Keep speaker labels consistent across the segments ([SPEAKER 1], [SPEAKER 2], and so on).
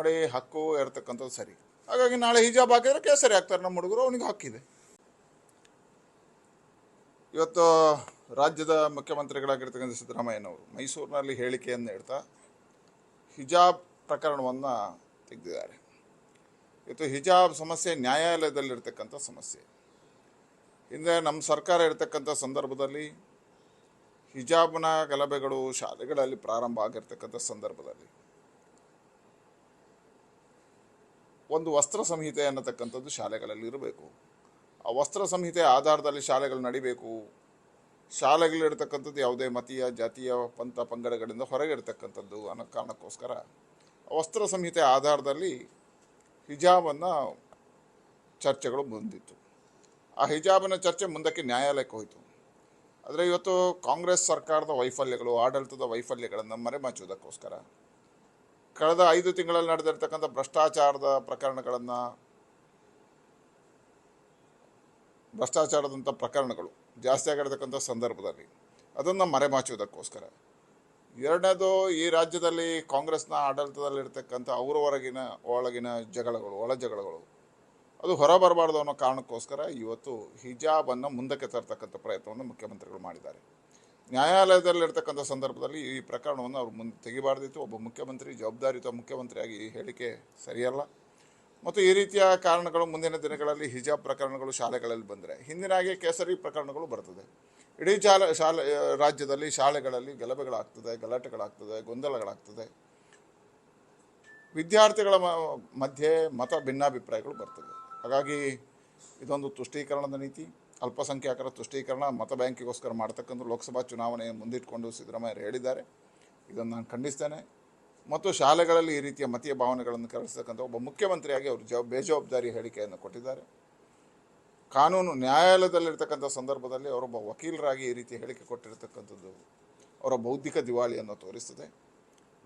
[SPEAKER 1] ನೋಡಿ ಹಕ್ಕು ಇರತಕ್ಕಂಥದ್ದು ಸರಿ. ಹಾಗಾಗಿ ನಾಳೆ ಹಿಜಾಬ್ ಹಾಕಿದ್ರೆ ಕೇಸರಿ ಹಾಕ್ತಾರೆ ನಮ್ಮ ಹುಡುಗರು, ಅವನಿಗೆ ಹಕ್ಕಿದೆ ಇವತ್ತು ರಾಜ್ಯದ ಮುಖ್ಯಮಂತ್ರಿಗಳಾಗಿರ್ತಕ್ಕಂಥ ಸಿದ್ದರಾಮಯ್ಯನವರು ಮೈಸೂರಿನಲ್ಲಿ ಹೇಳಿಕೆಯನ್ನು ನೀಡ್ತಾ ಹಿಜಾಬ್ ಪ್ರಕರಣವನ್ನು ತೆಗೆದಿದ್ದಾರೆ. ಇವತ್ತು ಹಿಜಾಬ್ ಸಮಸ್ಯೆ ನ್ಯಾಯಾಲಯದಲ್ಲಿರ್ತಕ್ಕಂಥ ಸಮಸ್ಯೆ. ಹಿಂದೆ ನಮ್ಮ ಸರ್ಕಾರ ಇರ್ತಕ್ಕಂಥ ಸಂದರ್ಭದಲ್ಲಿ ಹಿಜಾಬ್ನ ಗಲಭೆಗಳು ಶಾಲೆಗಳಲ್ಲಿ ಪ್ರಾರಂಭ ಆಗಿರ್ತಕ್ಕಂಥ ಸಂದರ್ಭದಲ್ಲಿ ಒಂದು ವಸ್ತ್ರ ಸಂಹಿತೆ ಅನ್ನತಕ್ಕಂಥದ್ದು ಶಾಲೆಗಳಲ್ಲಿ ಇರಬೇಕು. ಆ ವಸ್ತ್ರ ಸಂಹಿತೆ ಆಧಾರದಲ್ಲಿ ಶಾಲೆಗಳು ನಡಿಬೇಕು. ಶಾಲೆಗಳಿರ್ತಕ್ಕಂಥದ್ದು ಯಾವುದೇ ಮತೀಯ, ಜಾತಿಯ, ಪಂಥ, ಪಂಗಡಗಳಿಂದ ಹೊರಗೆ ಇರ್ತಕ್ಕಂಥದ್ದು ಅನ್ನೋ ಕಾರಣಕ್ಕೋಸ್ಕರ ವಸ್ತ್ರ ಸಂಹಿತೆ ಆಧಾರದಲ್ಲಿ ಹಿಜಾಬನ್ನು ಚರ್ಚೆಗಳು ಬಂದಿತ್ತು. ಆ ಹಿಜಾಬಿನ ಚರ್ಚೆ ಮುಂದಕ್ಕೆ ನ್ಯಾಯಾಲಯಕ್ಕೆ ಹೋಯಿತು. ಆದರೆ ಇವತ್ತು ಕಾಂಗ್ರೆಸ್ ಸರ್ಕಾರದ ವೈಫಲ್ಯಗಳು, ಆಡಳಿತದ ವೈಫಲ್ಯಗಳನ್ನು ಮರೆಮಾಚುವುದಕ್ಕೋಸ್ಕರ ಕಳೆದ ಐದು ತಿಂಗಳಲ್ಲಿ ನಡೆದಿರ್ತಕ್ಕಂಥ ಭ್ರಷ್ಟಾಚಾರದ ಪ್ರಕರಣಗಳನ್ನು, ಭ್ರಷ್ಟಾಚಾರದಂಥ ಪ್ರಕರಣಗಳು ಜಾಸ್ತಿ ಆಗಿರತಕ್ಕಂಥ ಸಂದರ್ಭದಲ್ಲಿ, ಅದನ್ನು ಮರೆಮಾಚುವುದಕ್ಕೋಸ್ಕರ. ಎರಡನೇದು, ಈ ರಾಜ್ಯದಲ್ಲಿ ಕಾಂಗ್ರೆಸ್ನ ಆಡಳಿತದಲ್ಲಿರ್ತಕ್ಕಂಥ ಅವರ ಹೊರಗಿನ ಒಳಗಿನ ಜಗಳಗಳು, ಒಳ ಜಗಳಗಳು, ಅದು ಹೊರ ಬರಬಾರ್ದು ಅನ್ನೋ ಕಾರಣಕ್ಕೋಸ್ಕರ ಇವತ್ತು ಹಿಜಾಬನ್ನು ಮುಂದಕ್ಕೆ ತರ್ತಕ್ಕಂಥ ಪ್ರಯತ್ನವನ್ನು ಮುಖ್ಯಮಂತ್ರಿಗಳು ಮಾಡಿದ್ದಾರೆ. ನ್ಯಾಯಾಲಯದಲ್ಲಿರ್ತಕ್ಕಂಥ ಸಂದರ್ಭದಲ್ಲಿ ಈ ಪ್ರಕರಣವನ್ನು ಅವರು ಮುಂದೆ ತೆಗಿಬಾರ್ದಿತ್ತು. ಒಬ್ಬ ಮುಖ್ಯಮಂತ್ರಿ, ಜವಾಬ್ದಾರಿಯುತ ಮುಖ್ಯಮಂತ್ರಿಯಾಗಿ ಈ ಹೇಳಿಕೆ ಸರಿಯಲ್ಲ. ಮತ್ತು ಈ ರೀತಿಯ ಕಾರಣಗಳು ಮುಂದಿನ ದಿನಗಳಲ್ಲಿ ಹಿಜಾಬ್ ಪ್ರಕರಣಗಳು ಶಾಲೆಗಳಲ್ಲಿ ಬಂದರೆ, ಹಿಂದಿನ ಹಾಗೆ ಕೇಸರಿ ಪ್ರಕರಣಗಳು ಬರ್ತದೆ. ಇಡೀ ಶಾಲೆ ಶಾಲೆ, ರಾಜ್ಯದಲ್ಲಿ ಶಾಲೆಗಳಲ್ಲಿ ಗಲಭೆಗಳಾಗ್ತದೆ, ಗಲಾಟೆಗಳಾಗ್ತದೆ, ಗೊಂದಲಗಳಾಗ್ತದೆ. ವಿದ್ಯಾರ್ಥಿಗಳ ಮಧ್ಯೆ ಮತ ಭಿನ್ನಾಭಿಪ್ರಾಯಗಳು ಬರ್ತದೆ. ಹಾಗಾಗಿ ಇದೊಂದು ತುಷ್ಟೀಕರಣದ ನೀತಿ. ಅಲ್ಪಸಂಖ್ಯಾತರ ತುಷ್ಟೀಕರಣ ಮತ ಬ್ಯಾಂಕಿಗೋಸ್ಕರ ಮಾಡ್ತಕ್ಕಂಥ ಲೋಕಸಭಾ ಚುನಾವಣೆ ಮುಂದಿಟ್ಕೊಂಡು ಸಿದ್ದರಾಮಯ್ಯರು ಹೇಳಿದ್ದಾರೆ. ಇದನ್ನು ನಾನು ಖಂಡಿಸ್ತೇನೆ. ಮತ್ತು ಶಾಲೆಗಳಲ್ಲಿ ಈ ರೀತಿಯ ಮತೀಯ ಭಾವನೆಗಳನ್ನು ಕಲಿಸ್ತಕ್ಕಂಥ ಒಬ್ಬ ಮುಖ್ಯಮಂತ್ರಿಯಾಗಿ ಅವರು ಜವಾಬ್, ಬೇಜವಾಬ್ದಾರಿ ಹೇಳಿಕೆಯನ್ನು ಕೊಟ್ಟಿದ್ದಾರೆ. ಕಾನೂನು ನ್ಯಾಯಾಲಯದಲ್ಲಿರ್ತಕ್ಕಂಥ ಸಂದರ್ಭದಲ್ಲಿ ಅವರೊಬ್ಬ ವಕೀಲರಾಗಿ ಈ ರೀತಿ ಹೇಳಿಕೆ ಕೊಟ್ಟಿರತಕ್ಕಂಥದ್ದು ಅವರ ಬೌದ್ಧಿಕ ದಿವಾಳಿಯನ್ನು ತೋರಿಸ್ತದೆ.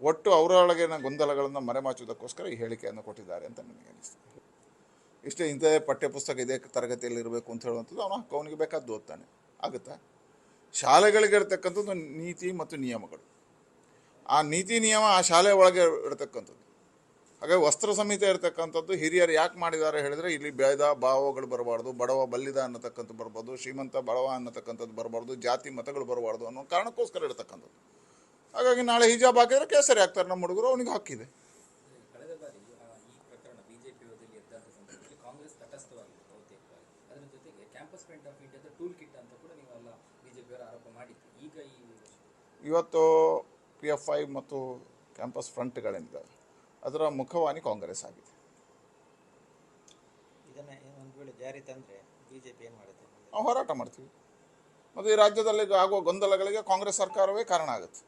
[SPEAKER 1] ಒಟ್ಟು ಅವರೊಳಗಿನ ಗೊಂದಲಗಳನ್ನು ಮರೆಮಾಚುವುದಕ್ಕೋಸ್ಕರ ಈ ಹೇಳಿಕೆಯನ್ನು ಕೊಟ್ಟಿದ್ದಾರೆ ಅಂತ ನನಗೆ ಅನಿಸ್ತದೆ ಇಷ್ಟೇ ಇಂಥದೇ ಪಠ್ಯಪುಸ್ತಕ ಇದೇ ತರಗತಿಯಲ್ಲಿ ಇರಬೇಕು ಅಂತ ಹೇಳುವಂಥದ್ದು ಅವನು ಅವನಿಗೆ ಬೇಕಾದ್ದು ಓದ್ತಾನೆ. ಆಗುತ್ತಾ? ಶಾಲೆಗಳಿಗೆ ಇರತಕ್ಕಂಥದ್ದು ನೀತಿ ಮತ್ತು ನಿಯಮಗಳು. ಆ ನೀತಿ, ನಿಯಮ ಆ ಶಾಲೆ ಒಳಗೆ ಇರತಕ್ಕಂಥದ್ದು. ಹಾಗೆ ವಸ್ತ್ರ ಸಮಿತಿ ಇರತಕ್ಕಂಥದ್ದು, ಹಿರಿಯರು ಯಾಕೆ ಮಾಡಿದ್ದಾರೆ ಹೇಳಿದರೆ ಇಲ್ಲಿ ಬೇದ ಭಾವಗಳು ಬರಬಾರ್ದು, ಬಡವ ಬಲ್ಲಿದ ಅನ್ನತಕ್ಕಂಥದ್ದು ಬರಬಾರ್ದು, ಶ್ರೀಮಂತ ಬಡವ ಅನ್ನತಕ್ಕಂಥದ್ದು ಬರಬಾರ್ದು, ಜಾತಿ ಮತಗಳು ಬರಬಾರ್ದು ಅನ್ನೋ ಕಾರಣಕ್ಕೋಸ್ಕರ ಇರತಕ್ಕಂಥದ್ದು. ಹಾಗಾಗಿ ನಾಳೆ ಹಿಜಾಬ್ ಹಾಕಿದ್ರೆ ಕೇಸರಿ ಹಾಕ್ತಾರೆ ನಮ್ಮ ಹುಡುಗರು, ಅವನಿಗೆ ಹಕ್ಕಿದೆ
[SPEAKER 2] ಕಳೆದ ಬಾರಿ ಆ, ಈ ಪ್ರಕರಣ ಬಿಜೆಪಿ ವಿರೋಧದಲ್ಲಿ ಎದ್ದಂಥ ಸಂದರ್ಭದಲ್ಲಿ ಕಾಂಗ್ರೆಸ್ ತಟಸ್ಥವಾಗಿತ್ತು ಬಹುತೇಕವಾಗಿ. ಅದರ ಜೊತೆಗೆ ಕ್ಯಾಂಪಸ್ ಫ್ರಂಟ್ ಆಫ್ ಇಂಡಿಯಾದ ಟೂಲ್ ಕಿಟ್ ಅಂತ ಕೂಡ ನೀವೆಲ್ಲ ಬಿಜೆಪಿಯವರು ಆರೋಪ ಮಾಡಿತ್ತು ಈಗ ಈ
[SPEAKER 1] ಇವತ್ತು ಪಿ ಎಫ್ ಐ ಮತ್ತು ಕ್ಯಾಂಪಸ್ ಫ್ರಂಟ್ಗಳಿಂದ ಅದರ ಮುಖವಾಣಿ ಕಾಂಗ್ರೆಸ್ ಆಗಿದೆ.
[SPEAKER 3] ಇದನ್ನ ಒಂದು ವೇಳೆ ಜಾರಿ ತಂದ್ರೆ ಬಿಜೆಪಿ ಏನು ಮಾಡುತ್ತೆ?
[SPEAKER 1] ನಾವು ಹೋರಾಟ ಮಾಡ್ತೀವಿ. ಮತ್ತು ಈ ರಾಜ್ಯದಲ್ಲಿ ಆಗುವ ಗೊಂದಲಗಳಿಗೆ ಕಾಂಗ್ರೆಸ್ ಸರ್ಕಾರವೇ ಕಾರಣ ಆಗುತ್ತೆ.